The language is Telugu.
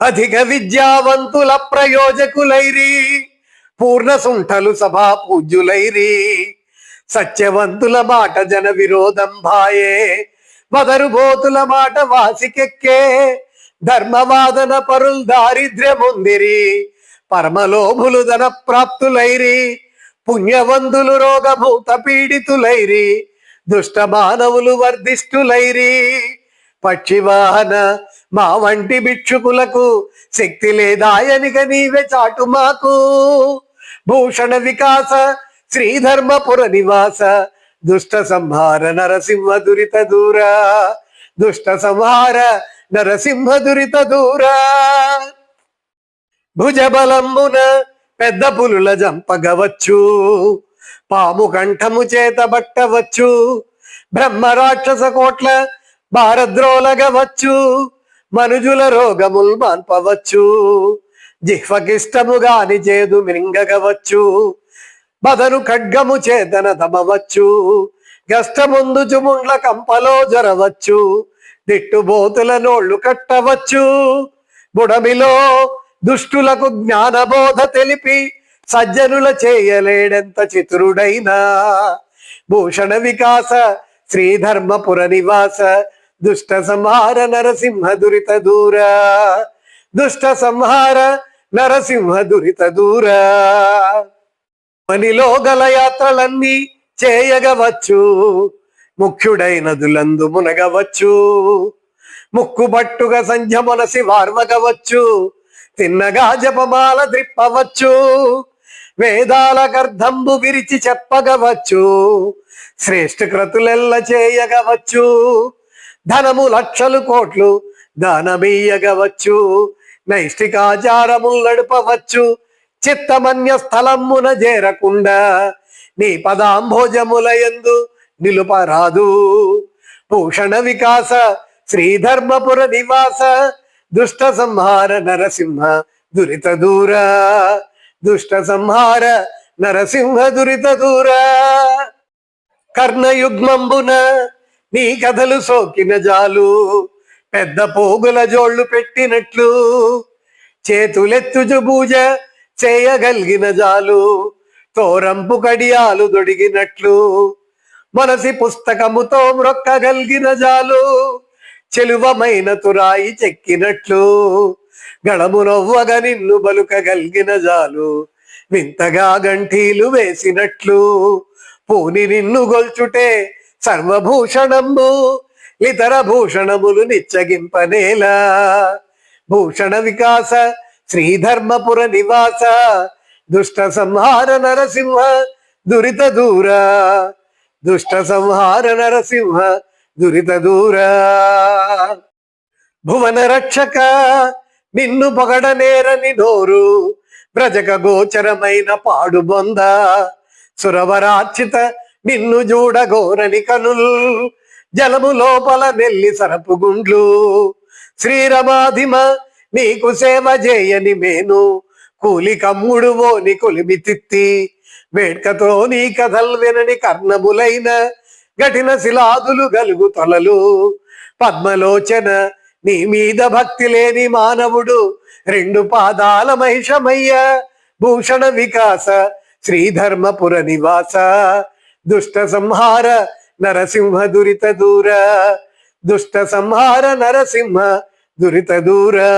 అధిక విద్యావంతుల ప్రయోజకులైరి పూర్ణ సుంఠలు సభా పూజ్యులైరి. సత్యవంతుల మాట జన విరోధం భాయే వదరు బోతుల మాట వాసికెక్కే. ధర్మవాదన పరుల్ దారిద్ర్యముందిరి పరమలోభులు ధన ప్రాప్తులైరి పుణ్యవంతులు రోగభూత పీడితులైరి దుష్ట మానవులు వర్ధిష్ఠులైరి. పక్షివాహన మా వంటి భిక్షుకులకు శక్తి లేదాయనిక నీవే చాటు మాకు. భూషణ వికాస శ్రీధర్మపుర నివాస దుష్ట సంహార నరసింహ దురిత దూర దుష్ట సంహార నరసింహ దురిత దూర. భుజబలంబున పెద్ద పులుల జంపగవచ్చు పాము కంఠము చేత బట్టవచ్చు బ్రహ్మ రాక్షస కోట్ల భారద్రోలగవచ్చు మనుజుల రోగముల్ మాన్పవచ్చు. జిహ్వకిష్టముగాని చేదు మింగగవచ్చు బదను ఖడ్గము చేతన తమవచ్చు. గష్టముందు చుముండ్ల కంపలో జరవచ్చు. దిట్టుబోతుల నోళ్ళు కట్టవచ్చు. బుడమిలో దుష్టులకు జ్ఞానబోధ తెలిపి సజ్జనుల చేయలేడెంత చతురుడైనా. భూషణ వికాస శ్రీధర్మపుర నివాస దుష్ట సంహార నరసింహ దురిత దూర. దుష్ట సంహార నరసింహ దురిత దూర. మనిలో గల యాత్రలన్నీ చేయగవచ్చు. ముఖ్యుడైనదులందు మునగవచ్చు. ముక్కుబట్టుగా సంధ్య మనసి వార్మగవచ్చు తిన్నగా జపమాల ద్రిప్పవచ్చు వేదాల గర్ధంబు విరిచి చెప్పగవచ్చు. శ్రేష్ఠ క్రతులెల్ల చేయగవచ్చు. ధనము లక్షలు కోట్లు దానమీయగవచ్చు నైష్టికాచారములు నడపవచ్చు చిత్తమన్య స్థలమున చేరకుండా నీ పదాంభోజములయందు నిలుపరాదు. భూషణ వికాస శ్రీధర్మపుర నివాస దుష్ట సంహార నరసింహ దురిత దూర. దుష్ట సంహార నరసింహ దురిత దూర. కర్ణయుగ్మంబున నీ కథలు సోకిన జాలు పెద్ద పోగుల జోళ్ళు పెట్టినట్లు చేతులెత్తుజు పూజ చేయగలిగిన జాలు తోరంపు కడియాలు దొడిగినట్లు మనసి పుస్తకముతో మ్రొక్కగలిగిన జాలు చెలువమైన తురాయి చెక్కినట్లు గడము నవ్వగ నిన్ను బలుకగలిగిన జాలు వింతగా గంఠీలు వేసినట్లు పూని నిన్ను గొల్చుటే సర్వభూషణంబు ఇతర భూషణములు నిచ్చగింపనేలా. భూషణ వికాస శ్రీధర్మపుర నివాస దుష్ట సంహార నరసింహ దురిత దూర. దుష్ట సంహార నరసింహ దురిత దూర. భువన రక్షక నిన్ను పొగడనేరని నోరు ప్రజక గోచరమైన పాడుబొంద. సురవరార్చిత నిన్ను చూడగోరని కనుల్. జలము లోపల నెల్లి సరపు గుండ్లు. శ్రీరమాధిమ నీకు సేవ చేయని మేను. కూలి కమ్ముడు ఓని కొలిమి తిత్తి. వేడ్కతో నీ కథల్ వినని కర్ణములైన గటిన శిలాదులు గలుగు తొలలు. పద్మలోచన నీ మీద భక్తి లేని మానవుడు రెండు పాదాల మహిషమయ్య. భూషణ వికాస శ్రీధర్మపుర నివాస. దుష్ట సంహార నరసింహ దురిత దూర. దుష్ట సంహార నరసింహ దురిత దూరా.